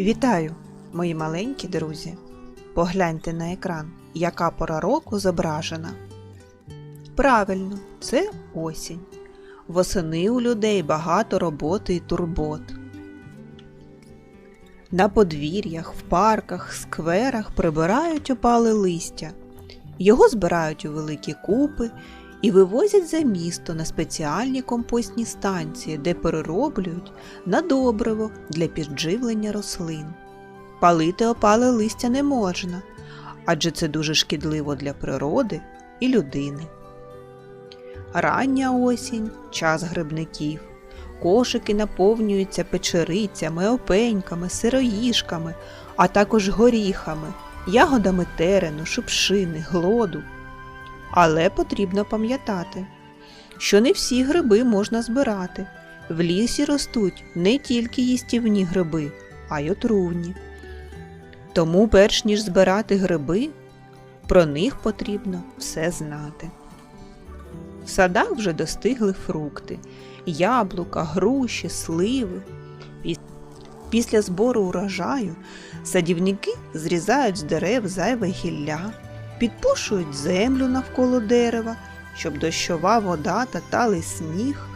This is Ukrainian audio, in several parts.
Вітаю, мої маленькі друзі! Погляньте на екран, яка пора року зображена. Правильно, це осінь. Восени у людей багато роботи і турбот. На подвір'ях, в парках, скверах прибирають опале листя. Його збирають у великі купи і вивозять за місто на спеціальні компостні станції, де перероблюють на добриво для підживлення рослин. Палити опале листя не можна, адже це дуже шкідливо для природи і людини. Рання осінь час грибників. Кошики наповнюються печерицями, опеньками, сироїшками, а також горіхами, ягодами терену, шипшини, глоду. Але потрібно пам'ятати, що не всі гриби можна збирати. В лісі ростуть не тільки їстівні гриби, а й отруйні. Тому, перш ніж збирати гриби, про них потрібно все знати. В садах вже достигли фрукти, яблука, груші, сливи. Після збору урожаю садівники зрізають з дерев зайве гілля, підпушують землю навколо дерева, щоб дощова вода та талий сніг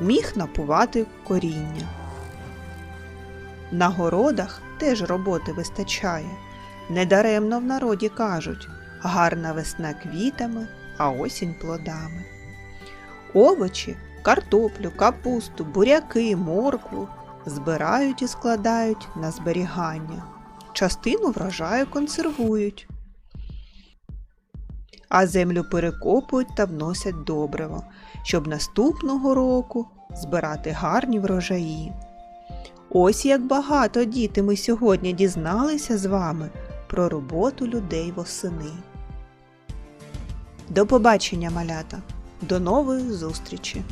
міг напувати коріння. На городах теж роботи вистачає. Недаремно в народі кажуть гарна весна квітами, а осінь плодами. Овочі, картоплю, капусту, буряки, моркву збирають і складають на зберігання. Частину врожаю консервують, а землю перекопують та вносять добриво, щоб наступного року збирати гарні врожаї. Ось як багато діти ми сьогодні дізналися з вами про роботу людей восени. До побачення, малята! До нової зустрічі!